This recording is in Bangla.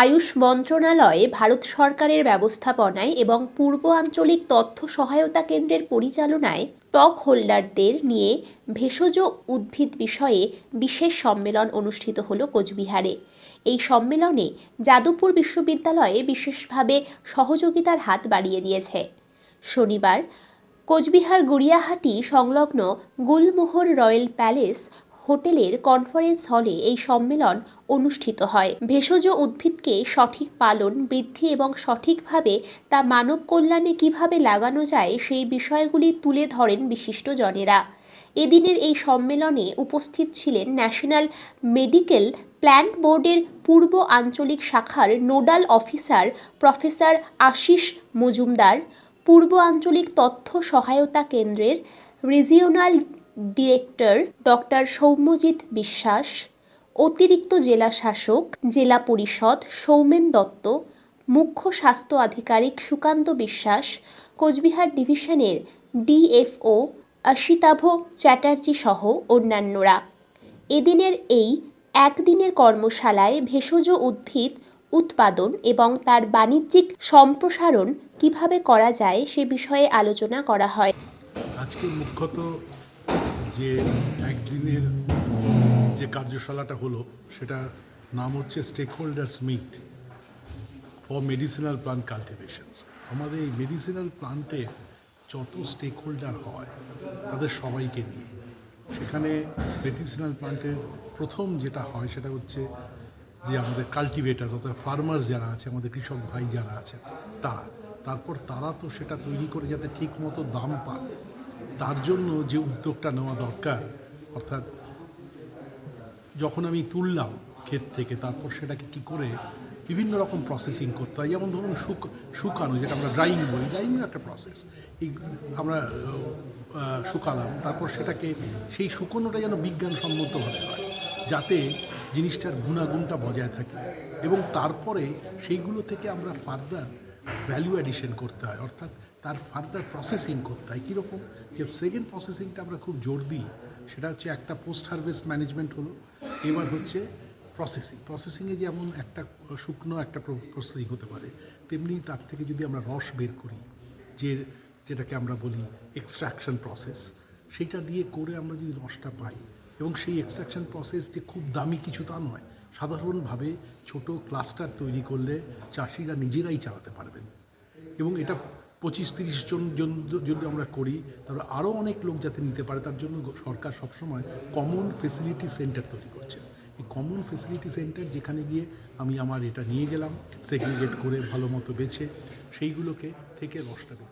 আয়ুষ মন্ত্রণালয়ে, ভারত সরকারের ব্যবস্থাপনায় এবং পূর্ব আঞ্চলিক তথ্য সহায়তা কেন্দ্রের পরিচালনায় টক হোল্ডারদের নিয়ে ভেষজ উদ্ভিদ বিষয়ে বিশেষ সম্মেলন অনুষ্ঠিত হল কোচবিহারে। এই সম্মেলনে যাদবপুর বিশ্ববিদ্যালয়ে বিশেষভাবে সহযোগিতার হাত বাড়িয়ে দিয়েছে। শনিবার কোচবিহার গুড়িয়াহাটি সংলগ্ন গুলমোহর রয়্যাল প্যালেস হোটেলের কনফারেন্স হলে এই সম্মেলন অনুষ্ঠিত হয়। ভেষজ উদ্ভিদকে সঠিক পালন, বৃদ্ধি এবং সঠিকভাবে তা মানব কল্যাণে কীভাবে লাগানো যায় সেই বিষয়গুলি তুলে ধরেন বিশিষ্টজনেরা। এদিনের এই সম্মেলনে উপস্থিত ছিলেন ন্যাশনাল মেডিকেল প্ল্যান বোর্ডের পূর্ব আঞ্চলিক শাখার nodal officer professor Ashis Majumdar, পূর্ব আঞ্চলিক তথ্য সহায়তা কেন্দ্রের রিজিওনাল ডিরেক্টর ডক্টর সৌম্যজিৎ বিশ্বাস, অতিরিক্ত জেলা শাসক, জেলা পরিষদ সৌমেন দত্ত, মুখ্য স্বাস্থ্য আধিকারিক সুকান্ত বিশ্বাস, কোচবিহার ডিভিশনের ডিএফও অসিতাভ চ্যাটার্জি সহ অন্যান্যরা। এদিনের এই একদিনের কর্মশালায় ভেষজ উদ্ভিদ উৎপাদন এবং তার বাণিজ্যিক সম্প্রসারণ কীভাবে করা যায় সে বিষয়ে আলোচনা করা হয়। আজকে মুখ্যত যে একদিনের যে কার্যশালাটা হলো সেটা নাম হচ্ছে stakeholders meet for medicinal plant cultivations আমাদের এই মেডিসিনাল প্লান্টে যত স্টেক হোল্ডার হয়, তাদের সবাইকে নিয়ে। সেখানে মেডিসিনাল প্লান্টের প্রথম যেটা হয়, সেটা হচ্ছে যে আমাদের কাল্টিভেটার্স অর্থাৎ ফার্মার্স যারা আছে, আমাদের কৃষক ভাই যারা আছে তারা। তারপর তারা তো সেটা তৈরি করে যাতে ঠিক মতো দাম পায়। তার জন্য যে উদ্যোগটা নেওয়া দরকার, অর্থাৎ যখন আমি তুললাম ক্ষেত থেকে, তারপর সেটাকে কি করে বিভিন্ন রকম প্রসেসিং করতে হয়। যেমন ধরুন শুক, শুকানো, যেটা আমরা ড্রাইং বলি ড্রাইং একটা প্রসেস এই আমরা শুকালাম, তারপর সেটাকে, সেই শুকোনোটা যেন বিজ্ঞানসম্মতভাবে হয়, যাতে জিনিসটার গুণাগুণটা বজায় থাকে। এবং তারপরে সেইগুলো থেকে আমরা ফার্দার ভ্যালু অ্যাডিশন করতে হয়, অর্থাৎ তার ফার্দার প্রসেসিং করতে হয়। কীরকম? যে সেকেন্ড প্রসেসিংটা আমরা খুব জোর দিই, সেটা হচ্ছে একটা পোস্ট হারভেস্ট ম্যানেজমেন্ট হলো, এবার হচ্ছে প্রসেসিং প্রসেসিংয়ে যেমন একটা শুকনো একটা প্রসেসিং হতে পারে, তেমনি তার থেকে যদি আমরা রস বের করি, যে যেটাকে আমরা বলি এক্সট্রাকশন প্রসেস সেটা দিয়ে করে আমরা যদি রসটা পাই, এবং সেই এক্সট্রাকশন প্রসেস যে খুব দামি কিছু তা নয় সাধারণভাবে ছোট ক্লাস্টার তৈরি করলে চাষিরা নিজেরাই চালাতে পারবেন এবং এটা পঁচিশ তিরিশ জন যদি আমরা করি তারপরে আরও অনেক লোক যাতে নিতে পারে, তার জন্য সরকার সবসময় কমন ফেসিলিটি সেন্টার তৈরি করছে এই কমন ফেসিলিটি সেন্টার যেখানে গিয়ে আমি আমার এটা নিয়ে গেলাম সেগ্রিগেট করে ভালো মতো বেছে, সেইগুলোকে থেকে রসটা বের।